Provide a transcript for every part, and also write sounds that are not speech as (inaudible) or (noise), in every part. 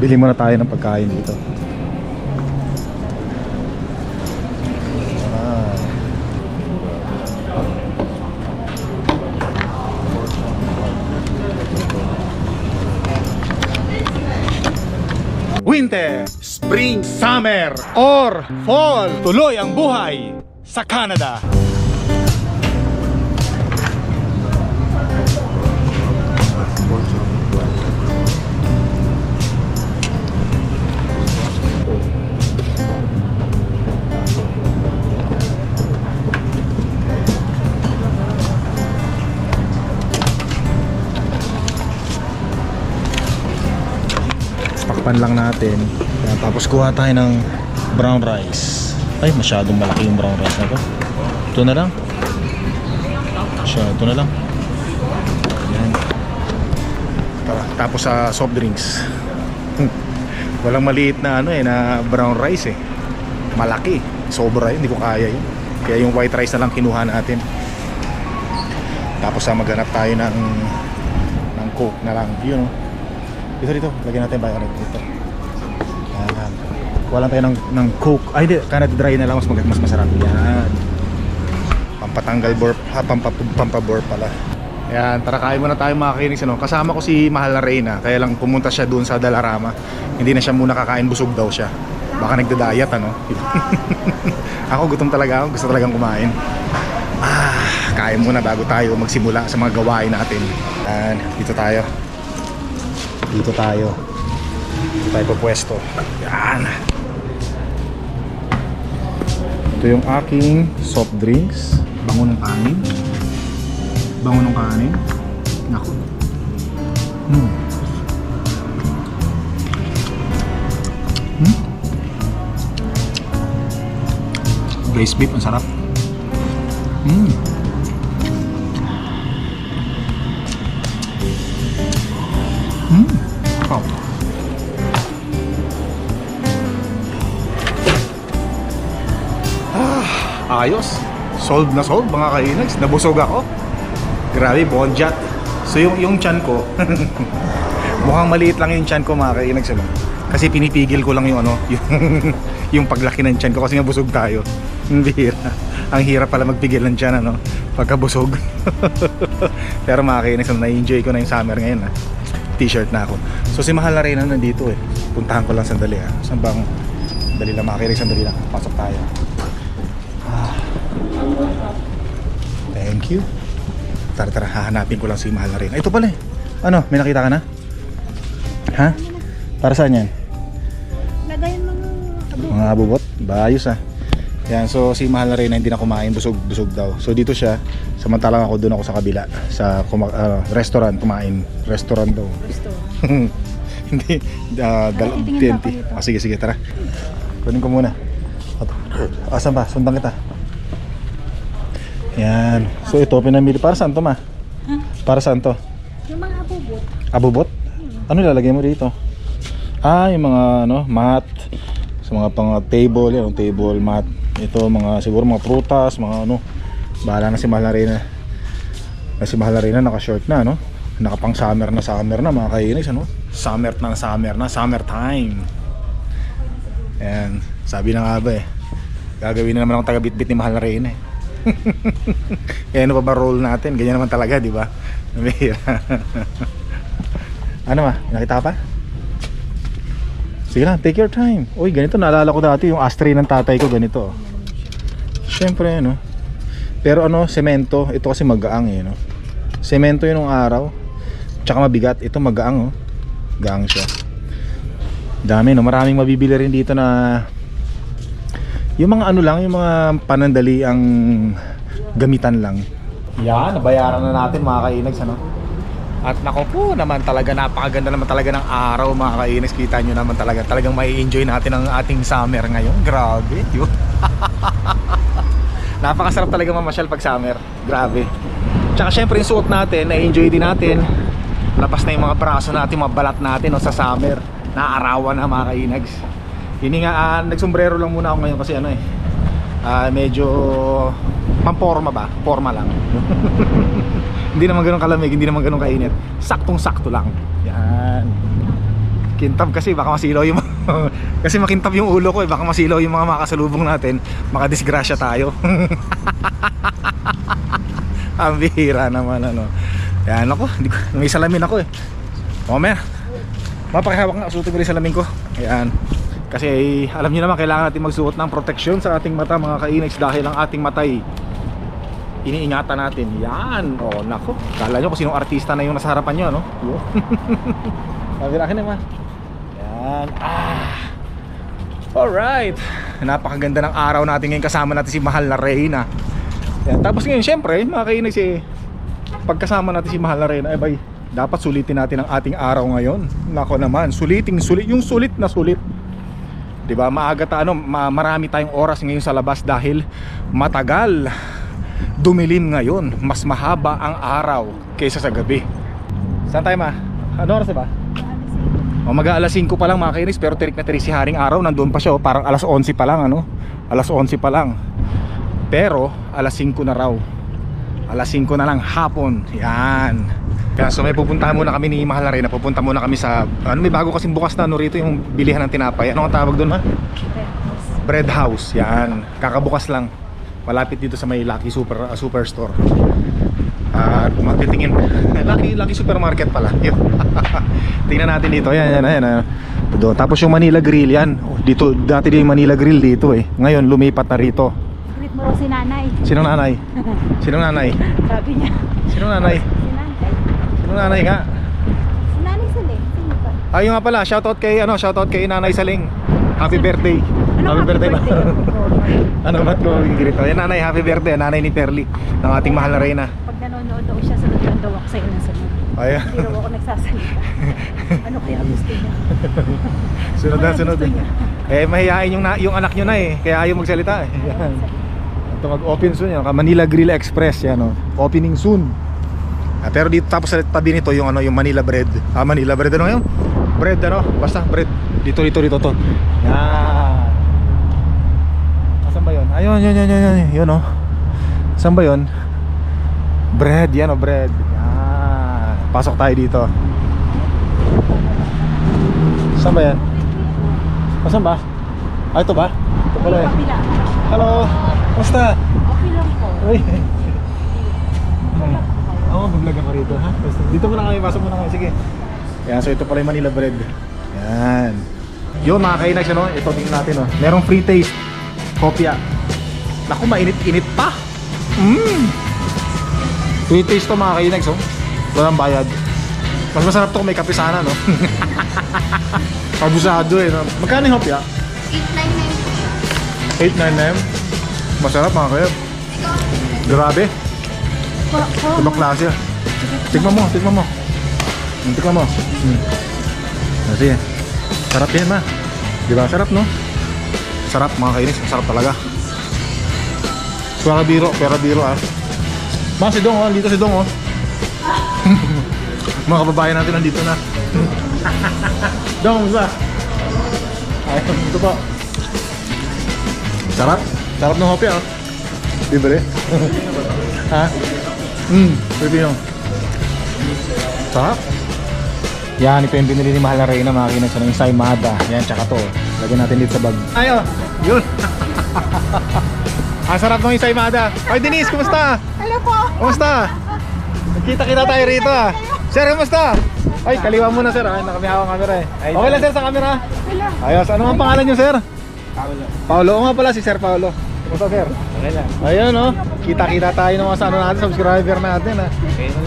Bili muna tayo ng pagkain dito. Ah. Winter, Spring, Summer, or Fall. Tuloy ang buhay sa Canada. Takpan lang natin. Yan, tapos kuha tayo ng brown rice. Ay, masyadong malaki yung brown rice na to. Ito na lang. Siya, ito na lang. Yan. Tara, tapos sa soft drinks. (laughs) Walang maliit na ano eh, na brown rice eh. Malaki. Sobra yun, hindi ko kaya yun. Kaya yung white rice na lang kinuha natin. Tapos sa maghanap tayo ng ng coke na lang. Yun oh. Dito dito, lagyan natin bayo dito. Yan. Kuha lang tayo ng, ng coke. Ay, di, kanat dry na lang mas mag mas masarap. Yan. Pampatanggal burp, ha, pampa, pampaburp pala. Yan, tara kain muna tayo mga kainis. Ano? Kasama ko si Mahal na Reyna, kaya lang pumunta siya doon sa Dalarama. Hindi na siya muna kakain, busog daw siya. Baka nagda-diet, ano? (laughs) ako gutom talaga ako, gusto talagang kumain. Ah, kain muna bago tayo magsimula sa mga gawain natin. Yan, dito tayo. Dito tayo. Dito tayo pupwesto. Yan. Ito yung aking soft drinks. Bango ng kanin. Bango ng kanin. Naku. Hmm. Hmm. Braised beef, ang sarap. Ayos. Sold na sold mga kainags. Nabusog ako. Grabe, bonjat. So yung, yung chan ko, (laughs) mukhang maliit lang yung chan ko mga kainags. Ano? Kasi pinipigil ko lang yung ano, (laughs) yung, yung paglaki ng chan ko kasi nga busog tayo. (laughs) Hindi. Ang hirap pala magpigil ng chan ano, pagkabusog. Pero mga kainags, ano, na-enjoy ko na yung summer ngayon. Ah t-shirt na ako. So si Mahal na rin na nandito eh. Puntahan ko lang sandali ah. Saan bang dali lang makirig sandali lang. Pasok tayo. Ah. Thank you. Tara tara, hahanapin ko lang si Mahal na rin. Ito pala eh. Ano, may nakita ka na? Ha? Para saan yan? Lagayan ng abo. Mga abubot? Bayos ah. Yan, so si Mahal na rin hindi na kumain, busog, busog daw. So dito siya, samantalang ako doon ako sa kabila, sa kuma- ah, restaurant kumain. Restaurant daw. Gusto. (laughs) Hindi, uh, dal- TNT. Ah, sige, sige, tara. Kunin ko muna. Asan ba? Sundan kita. Yan. So ito, pinamili. Para saan to, ma? Ha? Para saan to? Yung mga abubot. Abubot? Ano lalagay mo dito? Ah, yung mga ano, mat. Sa mga pang table, yan, table, mat. Ito, mga siguro mga prutas, mga ano. Bahala na si Mahal na si Mahal na naka-short na, no? Nakapang summer na summer na, mga kainis, ano? Summer na summer na, summer time. Ayan, sabi na nga ba eh. Gagawin na naman akong taga-bitbit ni Mahal na eh. (laughs) eh ano pa ba role natin? Ganyan naman talaga, di ba? (laughs) ano ma? Nakita ka pa? Sige lang, take your time. Uy, ganito naalala ko dati yung ashtray ng tatay ko ganito. Siyempre, ano. Pero ano, semento, ito kasi magaang eh, no. Semento yun nung araw. Tsaka mabigat, ito magaang oh. Gaang siya. Dami no, maraming mabibili rin dito na yung mga ano lang, yung mga panandali ang gamitan lang. Yan, nabayaran na natin mga kainags ano. At nako po naman talaga napakaganda naman talaga ng araw mga kainags. Kita nyo naman talaga. Talagang may enjoy natin ang ating summer ngayon. Grabe. Yun. (laughs) Napakasarap talaga mamasyal pag summer. Grabe. Tsaka syempre yung suot natin, na-enjoy din natin. Labas na yung mga braso natin, mga balat natin no, sa summer. Naarawan na mga kainags. Yun nga, ah, nagsombrero lang muna ako ngayon kasi ano eh. ah, medyo pamporma ba? Forma lang. (laughs) hindi naman ganun kalamig, hindi naman ganun kainit. Saktong-sakto lang. Yan. Kintab kasi baka masilaw yung (laughs) kasi makintab yung ulo ko eh baka masilaw yung mga makasalubong natin makadisgrasya tayo (laughs) ang bihira naman ano yan ako ko, may salamin ako eh mamaya mapakihawak nga suotin ko rin salamin ko ayan kasi alam niyo naman kailangan natin magsuot ng proteksyon sa ating mata mga kainags dahil ang ating matay iniingatan natin. Yan. Oh nako kala nyo kung sinong artista na yung nasa harapan nyo ano? (laughs) Sabi na akin naman yan. Ah. Alright napakaganda ng araw natin ngayon. Kasama natin si mahal na Reyna. Yan. tapos ngayon syempre mga kainags eh pagkasama natin si mahal na Reyna eh bay dapat sulitin natin ang ating araw ngayon. Nako naman. Suliting sulit. Yung sulit na sulit 'di ba? Maaga ta ano, ma- marami tayong oras ngayon sa labas dahil matagal dumilim ngayon. Mas mahaba ang araw kaysa sa gabi. Saan tayo ma? Ano oras ba? O mag alas 5 pa lang mga pero tirik na tirik si Haring Araw nandoon pa siya oh, parang alas 11 pa lang ano alas 11 pa lang pero alas 5 na raw alas 5 na lang hapon yan kaya so may pupuntahan muna kami ni Mahal na rin pupunta muna kami sa ano may bago kasing bukas na ano rito yung bilihan ng tinapay. Ano ang tawag doon ma? bread house. Yan. Kakabukas lang. Malapit dito sa may Lucky Super uh, Superstore. At magtitingin (laughs) Lucky Lucky Supermarket pala. (laughs) Yun. (laughs) Tingnan natin dito. Yan yan yan, yan. Doon. tapos yung Manila Grill yan. Oh, dito dati din yung Manila Grill dito eh. Ngayon lumipat na rito. Ulit mo si nanay. sinong nanay? Sinong nanay? Sabi niya. sinong nanay? Si nanay. Sinong nanay nga nanay ba? ayun nga pala shoutout kay ano shoutout kay Nanay Saling happy birthday Ano happy birthday ba birthday? (laughs) ano ba't ko yan nanay happy birthday nanay ni Perly ng ating mahal na reyna Pag nanonood daw siya, sunod lang daw ako sa'yo ng sunod. Ayan. Hindi raw ako nagsasalita. (laughs) ano kaya gusto niya? (laughs) Sunod na Ano sunod. Eh mahihain yung na, yung anak nyo na eh. Kaya ayaw magsalita eh. Yan. Ito mag-open soon yan. Manila Grill Express yan oh. Opening soon. Ah, pero dito tapos sa tabi nito yung ano yung Manila bread. Ah Manila bread ano yun? Bread ano? Basta bread. Dito dito dito to. Yan. Asan ba yun? Ayun yun yun yun yun. Yun oh. Saan ba yun? Bread yan oh bread. Yan. Pasok tayo dito. Saan ba yan? Saan ba? Ah, ito ba? Ito pala eh. Hello! Kumusta? Okay lang po. Uy! Oo, oh, mag-vlog ako rito, ha? Basta, dito muna kami, pasok muna kami, sige. Yan, so ito pala yung Manila bread. Yan. Yun, mga kainags, ano? Ito, tingnan natin, oh. Merong free taste. Kopya. Naku, mainit-init pa. Mmm! Free taste to, mga kainags, oh. Walang bayad. Mas masarap to kung may kape sana, no? (laughs) Abusado eh, no? Magkano yung hopya? 899 Masarap mga kayo Grabe Ibang klase ah Tikman mo, tikman mo Hmm, Tikman mo hmm. Ah, Sige Sarap yan ma Diba sarap no Sarap mga kainis, sarap talaga Pera biro, pera biro ah Ma si (laughs) (laughs) Dong oh, dito si Dong oh Mga kababayan natin nandito na Dong, diba? Ayun, ito Sarap. Sarap ng hopya, oh. Libre. ha? Hmm, Pilipino. Sarap. Yan, ito yung binili ni Mahal na Reyna, mga kinas ng Saimada. Yan, tsaka to. Lagyan natin dito sa bag. Ayo, yun. (laughs) Ang sarap ng Saimada. Oy, Denise, kumusta? Hello po. Kumusta? Nagkita-kita tayo rito, ah. Sir, kumusta? Ay, kaliwa muna, sir. Ay, nakamihawa ang camera, eh. Okay lang, sir, sa camera. Ayos, ano ang pangalan niyo, sir? Paulo. Paulo, oo nga pala si Sir Paulo. Kumusta, sir? Okay lang. Ayun, no? Kita-kita tayo ng mga sa ano natin, subscriber natin, ha?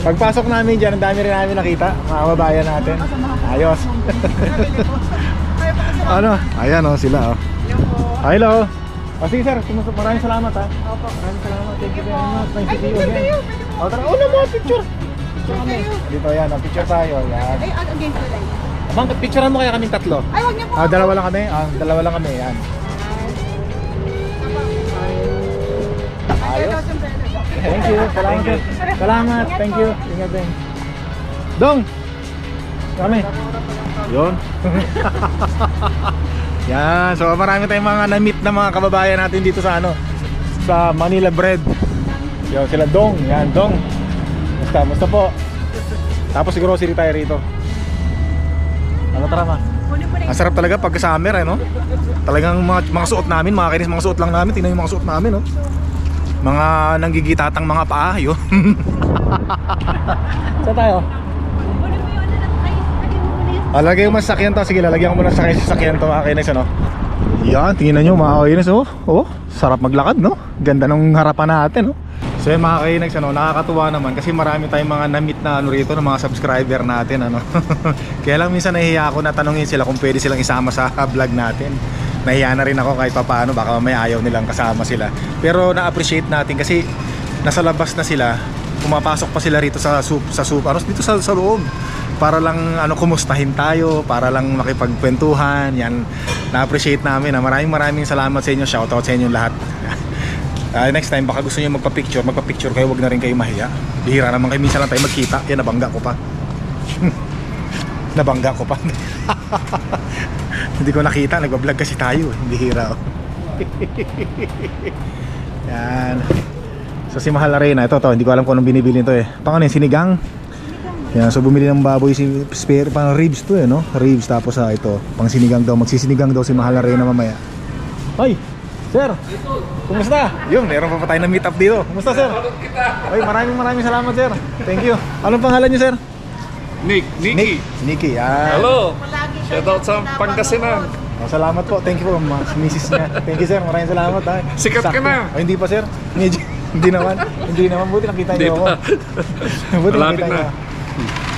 Pagpasok namin dyan, ang dami rin namin nakita, mga kababayan natin. Ayos. (laughs) ano? Ayan, oh, sila, oh. Hello. Oh, sige, sir. Maraming salamat, ha? Opo. Maraming salamat. Thank you very much. Nice to see you again. Oh, tara. Oh, naman, picture. Picture kami. Dito, yan. Oh, picture tayo. Yan. Ay, ano game ko lang? Abang, picturean mo kaya kaming tatlo. Ay, wag niyo po. Ah, dalawa lang kami. Ah, dalawa lang kami. Yan. Thank you. Salamat. Salamat. Thank you. Ingat din. Dong. Kami. Yun. (laughs) Yan. So marami tayong mga na-meet na mga kababayan natin dito sa ano sa Manila Bread. Yun sila Dong. Yan, Dong. Musta? Musta po? Tapos siguro grocery tayo rito. Ano tara ma? Ang sarap talaga pag summer eh, no? Talagang mga, mga suot namin, mga kinis, mga suot lang namin. Tingnan yung mga suot namin, no? Mga nanggigitatang mga paa, yun. (laughs) Saan tayo? Kunin mo sa sakyan to. Sige, lalagyan ko muna sa sa sakyan to mga kinis, ano? Yan, tingnan nyo mga kinis, oh. Oh, sarap maglakad, no? Ganda ng harapan natin, no? So yun mga kinis, ano, nakakatuwa naman kasi marami tayong mga na-meet na ano rito ng mga subscriber natin, ano? (laughs) Kaya lang minsan nahihiya ako na tanungin sila kung pwede silang isama sa (laughs) vlog natin. Nahiya na rin ako kahit papaano, baka may ayaw nilang kasama sila. Pero na-appreciate natin kasi nasa labas na sila, pumapasok pa sila rito sa soup, sa soup, ano, dito sa, sa loob para lang ano kumustahin tayo, para lang makipagkwentuhan. Yan, na-appreciate namin. Ah. Maraming maraming salamat sa inyo. Shoutout sa inyo lahat. (laughs) Ah, next time baka gusto niyo magpa-picture, magpa-picture kayo, wag na rin kayo mahiya. Bihira naman kayo minsan lang tayo magkita. Yan nabangga ko pa. (laughs) nabangga ko pa. (laughs) Hindi ko nakita, nagba-vlog kasi tayo, eh. bihira. Oh. (laughs) Yan. So si Mahal Arena, ito to, hindi ko alam kung anong binibili nito eh. Pang ano yun, sinigang? Yan, so bumili ng baboy si spare pang ribs to eh, no? Ribs tapos ah, ito, pang sinigang daw, magsisinigang daw si Mahal Arena mamaya. Hoy, sir. Kumusta? Yun, meron pa pa tayo na meet up dito. Kumusta, sir? Hoy, maraming maraming salamat, sir. Thank you. Anong pangalan niyo, sir? Nick, Nicky. Nick. Nicky. Ah. Hello. Shoutout sa Pangasinan. Oh, salamat po. Thank you po, ma- Mrs. niya. Thank you, sir. Maraming salamat. Ha. Sikat ka na. Oh, hindi pa, sir. Medyo, (laughs) hindi naman. Hindi naman. Buti nakita Hindi niyo ako. pa. (laughs) Buti Malapit nakita na. niyo.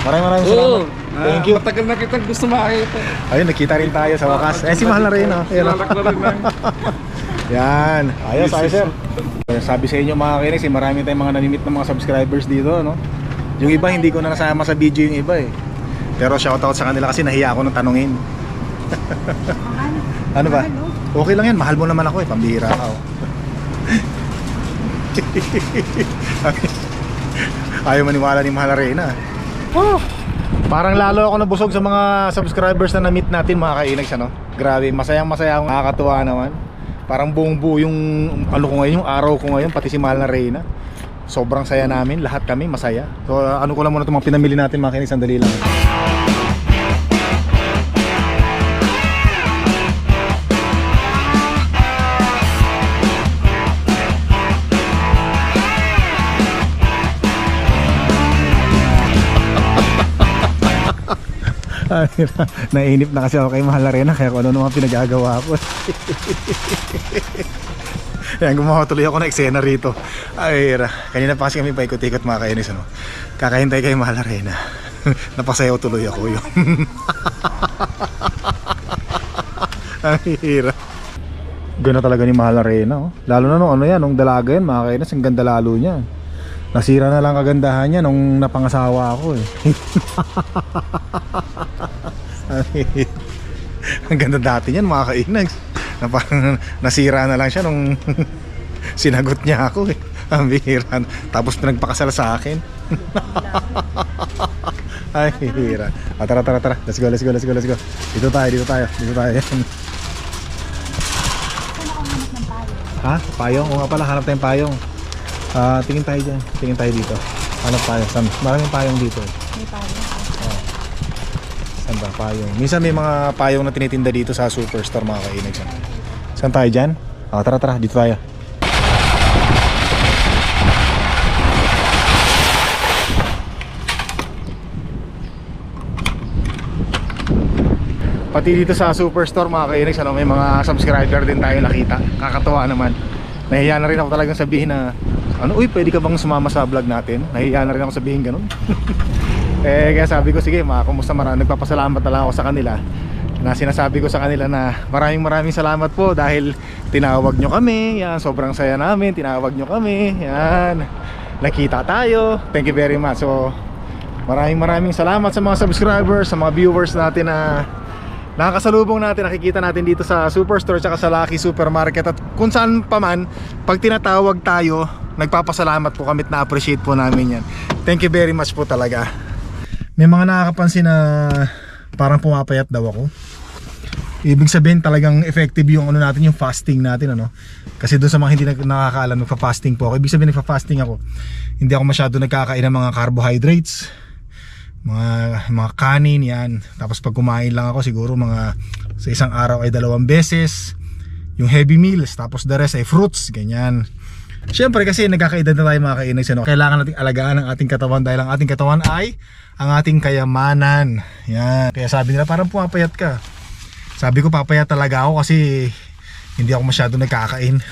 Maraming maraming salamat. Oo. Thank you. Ah, Matagal na kitang gusto makita. Ayun, nakita rin tayo sa wakas. Eh, si Mahal na rin, oh. Oh. Na rin lang. Yan. Ayos, ayos, sir. Sabi sa inyo mga kinis, eh, marami tayong mga nanimit ng mga subscribers dito, no? Yung iba, hindi ko na nasama sa video yung iba, eh. Pero shoutout sa kanila kasi nahiya ako nung tanungin. ano ba? Okay lang yan, mahal mo naman ako eh, pambihira ka oh. (laughs) Ayaw maniwala ni Mahal Arena. Oh, parang lalo ako nabusog sa mga subscribers na na-meet natin mga kainags ano. Grabe, masayang masaya ako, nakakatuwa naman. Parang buong buo yung ano ko ngayon, yung araw ko ngayon, pati si Mahal na Reyna. Sobrang saya namin, lahat kami masaya. So ano ko lang muna itong mga pinamili natin mga kinig, sandali lang. (laughs) Nainip na kasi ako kay Mahal Arena kaya kung ano naman pinagagawa ko. (laughs) Yan, gumawa tuloy ako ng eksena rito. Ay, kanina pa kasi kami paikot-ikot mga kainis. Ano? Kakahintay kay Mahal Arena. (laughs) Napasayaw tuloy ako yun. Ay, hira. Ganda talaga ni Mahal Arena. Oh. Lalo na nung ano yan, nung dalaga yan, mga kainis, ang ganda lalo niya. Nasira na lang kagandahan niya nung napangasawa ako eh. (laughs) Ang ganda dati niyan mga kainags. Na parang (laughs) nasira na lang siya nung (laughs) sinagot niya ako eh. Ang bihira. Tapos pinagpakasal sa akin. Ay, hira. Ah, tara, tara, tara. Let's go, let's go, let's go, let's go. Dito tayo, dito tayo, dito tayo. Ha? Payong? Oo nga pala, hanap tayong payong. Ah, tingin tayo dyan. Tingin tayo dito. Hanap tayo. Sam- Maraming payong dito. May payo. Saan ba? Payong. Minsan may mga payong na tinitinda dito sa superstore mga kainag. Saan tayo dyan? Ah, tara tara, dito tayo. Pati dito sa superstore mga kainag, ano, may mga subscriber din tayo nakita. Kakatuwa naman. Nahiya na rin ako talagang sabihin na ano, uy, pwede ka bang sumama sa vlog natin? Nahiya na rin ako sabihin ganun. (laughs) Eh kaya sabi ko sige mga kumusta marami nagpapasalamat na ako sa kanila. Na sinasabi ko sa kanila na maraming maraming salamat po dahil tinawag nyo kami. Yan sobrang saya namin tinawag nyo kami. Yan nakita tayo. Thank you very much. So maraming maraming salamat sa mga subscribers sa mga viewers natin na nakakasalubong natin nakikita natin dito sa Superstore tsaka sa Lucky Supermarket. At kung saan pa man pag tinatawag tayo nagpapasalamat po kami at na-appreciate po namin yan thank you very much po talaga may mga nakakapansin na parang pumapayat daw ako. Ibig sabihin talagang effective yung ano natin, yung fasting natin ano. Kasi doon sa mga hindi nakakaalam, nagfa-fasting po ako. Ibig sabihin nagfa-fasting ako. Hindi ako masyado nagkakain ng mga carbohydrates. Mga, mga kanin yan. Tapos pag kumain lang ako siguro mga sa isang araw ay dalawang beses. Yung heavy meals. Tapos the rest ay fruits. Ganyan. Siyempre kasi nagkakaedad na tayo mga kainags. Ano? Kailangan nating alagaan ang ating katawan dahil ang ating katawan ay ang ating kayamanan. Yan. Kaya sabi nila parang pumapayat ka. Sabi ko papayat talaga ako kasi hindi ako masyado nagkakain.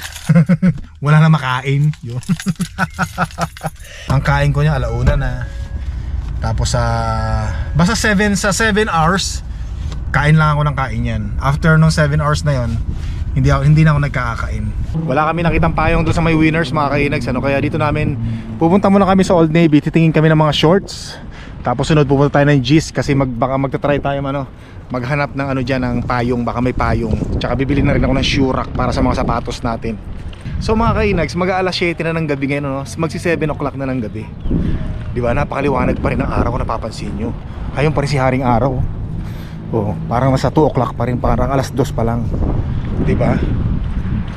(laughs) Wala na makain. Yun. (laughs) ang kain ko niya alauna na. Tapos sa basta 7 sa 7 hours kain lang ako ng kain yan. After nung 7 hours na yon, hindi ako hindi na ako nagkakain. Wala kami nakitang payong doon sa may winners mga kainags ano kaya dito namin pupunta muna kami sa Old Navy, titingin kami ng mga shorts. Tapos sunod pupunta tayo ng G's kasi mag, baka magta-try tayo ano, maghanap ng ano diyan ng payong, baka may payong. Tsaka bibili na rin ako ng shoe rack para sa mga sapatos natin. So mga kainags, mag-aalas 7 na ng gabi ngayon, no? magsi 7 o'clock na ng gabi. Di ba? Napakaliwanag pa rin ng araw kung napapansin nyo. Ayun pa rin si Haring Araw. Oh, parang nasa 2 o'clock pa rin, parang alas 2 pa lang. Di ba?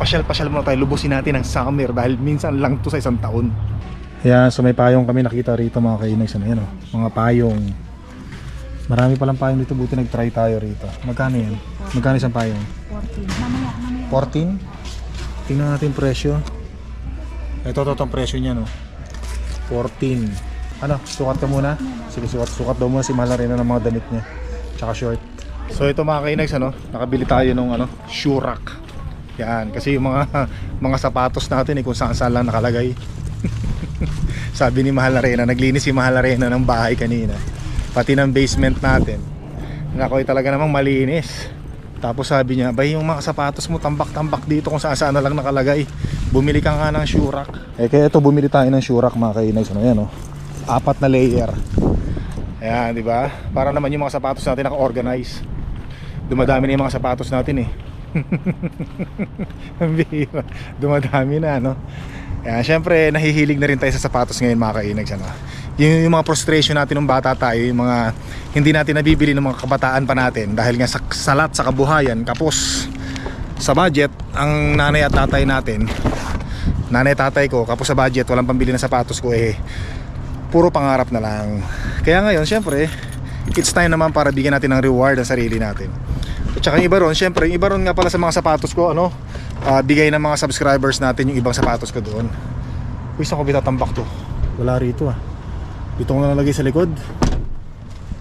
Pasyal-pasyal muna tayo, lubusin natin ang summer dahil minsan lang to sa isang taon. Ayan, so may payong kami nakita rito mga kainags. Ano yan, oh. Mga payong. Marami palang payong dito, buti nag-try tayo rito. Magkano yan? Magkano isang payong? 14. Mamaya, mamaya. 14? Tingnan natin presyo. Ito, itong presyo niya, no? 14. Ano, sukat ka muna? Sige, sukat, sukat daw muna si Malarena ng mga damit niya. Tsaka short. So ito mga kainags, ano? Nakabili tayo ng ano, shoe rack. Yan, kasi yung mga (laughs) mga sapatos natin eh, kung saan saan lang nakalagay. (laughs) Sabi ni Mahal Arena, naglinis si Mahal Arena ng bahay kanina. Pati ng basement natin. Nakoy talaga namang malinis. Tapos sabi niya, bay yung mga sapatos mo tambak-tambak dito kung saan saan na lang nakalagay. Bumili ka nga ng shoe rack. Eh kaya ito bumili tayo ng shoe rack mga kainags. Ano yan oh. Apat na layer. Ayan, di ba? Para naman yung mga sapatos natin naka-organize. Dumadami na yung mga sapatos natin eh. (laughs) Ang bihira. Dumadami na, no? Ayan, syempre, nahihilig na rin tayo sa sapatos ngayon mga kainags. Ano? Yung, yung mga frustration natin nung bata tayo, yung mga hindi natin nabibili ng mga kabataan pa natin dahil nga sa salat sa kabuhayan, kapos sa budget, ang nanay at tatay natin, nanay at tatay ko, kapos sa budget, walang pambili ng sapatos ko eh, puro pangarap na lang. Kaya ngayon, syempre, it's time naman para bigyan natin ng reward ang sarili natin. At saka yung iba ron, syempre, yung iba ron nga pala sa mga sapatos ko, ano, ah, bigay ng mga subscribers natin yung ibang sapatos ko doon. Uy, saan ko bitatambak to? Wala rito ah. Dito ko na lang lagay sa likod.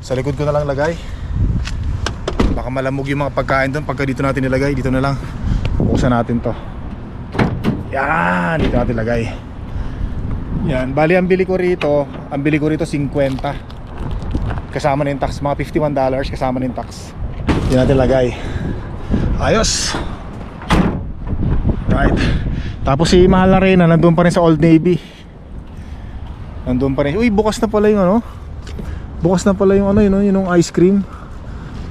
Sa likod ko na lang lagay. Baka malamog yung mga pagkain doon pagka dito natin nilagay. Dito na lang. Buksan natin to. Yan, dito natin lagay. Yan, bali ang bili ko rito, ang bili ko rito 50. Kasama na yung tax, mga 51 dollars kasama na yung tax. Dito natin lagay. Ayos. Right. Tapos si Mahal na Reyna nandun pa rin sa Old Navy. Nandun pa rin. Uy, bukas na pala yung ano. Bukas na pala yung ano yun, no? yung ice cream.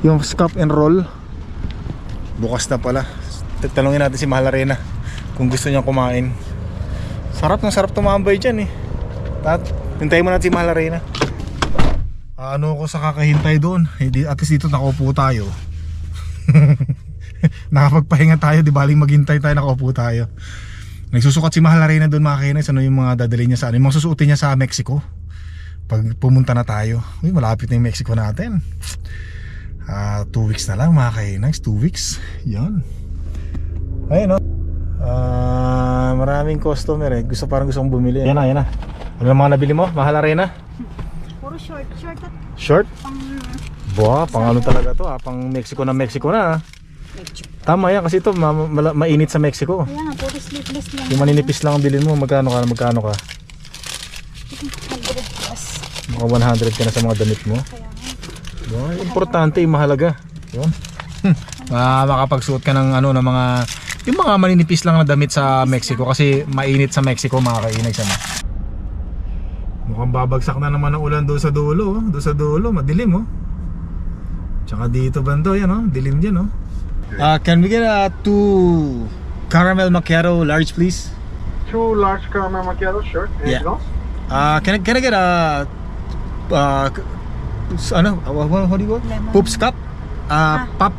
Yung cup and roll. Bukas na pala. Tatanungin natin si Mahal Arena kung gusto niya kumain. Sarap na sarap tumambay dyan eh. At hintayin mo natin si Mahal Arena. Ano ko sa kakahintay doon? Eh, at least dito nakaupo tayo. (laughs) Nakapagpahinga tayo, di baling maghintay tayo, nakaupo tayo. Nagsusukat si Mahal Arena doon mga kainis, ano yung mga dadalhin niya sa ano, yung mga susuotin niya sa Mexico. Pag pumunta na tayo, uy, malapit na yung Mexico natin. Ah, two weeks na lang mga kainis, two weeks. Yan. Ayun no. Ah, maraming customer eh. Gusto parang gusto kong bumili. Yan na, yan na. Ano yung mga nabili mo? Mahal Arena? Puro short. Short at Short? pang... Buwa, pang ano talaga to ah. Pang Mexico na Mexico na ah. Tama yan kasi ito ma- ma- mainit sa Mexico. Kaya nga, puro sleeveless lang. Yung maninipis lang ang bilhin mo, magkano ka, magkano ka? 100 plus. Mga 100 ka na sa mga damit mo. Kaya nga. Wow, importante, yung mahalaga. Yun. (laughs) Ah, makapagsuot ka ng ano ng mga yung mga maninipis lang na damit sa Mexico kasi mainit sa Mexico mga kainag sana. Mukhang babagsak na naman ang ulan doon sa dulo, oh. doon sa dulo, madilim oh. Tsaka dito bando yan oh, dilim diyan oh. Uh, can we get a two caramel macchiato large please? Two large caramel macchiato, sure. Yeah. Uh, can I, can I get a uh, ano, uh, what, what do you call? Lemon. Poops cup? Uh, pop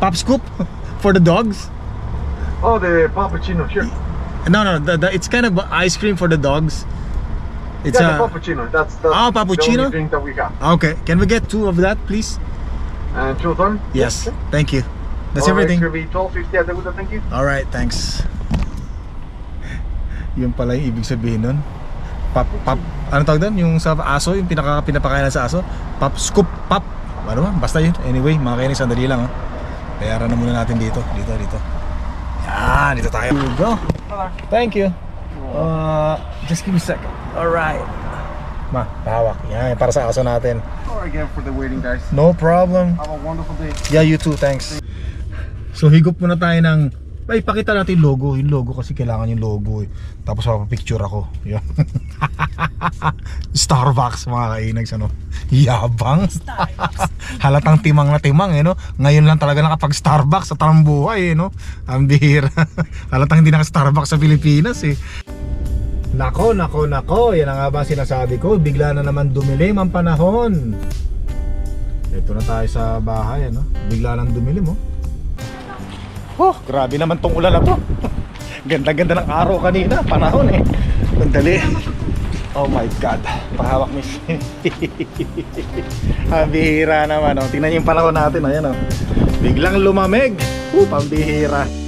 pop scoop (laughs) for the dogs? Oh, the puppuccino, sure. No, no, the, the, it's kind of ice cream for the dogs. It's yeah, a cappuccino. That's, that's Ah, the cappuccino? only drink that we have. Okay, can we get two of that, please? And two of them? Yes. Thank you. That's Alright, everything. Be 12.50 at the window, thank you. Alright, thanks. Yun pala yung ibig sabihin nun. Pop, pop, ano tawag doon? Yung sa aso, yung pinaka, pinapakain sa aso? Pop, scoop, pop. Ano ba? Basta yun. Anyway, mga kainis, sandali lang. Oh. Bayaran na muna natin dito. Dito, dito. Yan, dito tayo. Here we go. Thank you. Uh, just give me a second. Alright. Ma, pahawak. Yan, para sa aso natin. Sorry again for the waiting, guys. No problem. Have a wonderful day. Yeah, you too. Thanks. So higop muna tayo ng ay pakita natin yung logo, yung logo kasi kailangan yung logo eh. Tapos papapicture ako. Yun. (laughs) Starbucks mga kainags ano. Yabang. (laughs) Halatang timang na timang eh no. Ngayon lang talaga nakapag Starbucks sa tarang buhay eh no. Ang bihira. (laughs) Halatang hindi naka Starbucks sa Pilipinas eh. Nako, nako, nako. Yan ang nga ba sinasabi ko. Bigla na naman dumilim ang panahon. Ito na tayo sa bahay, ano? Bigla lang dumilim, oh. Oh, grabe naman tong ulan na to. (laughs) Ganda-ganda ng araw kanina, panahon eh. Sandali. Oh my God. Pahawak miss. Ang (laughs) bihira naman, oh. Tingnan niyo yung panahon natin, ayan, oh. Biglang lumamig. Uh, pambihira.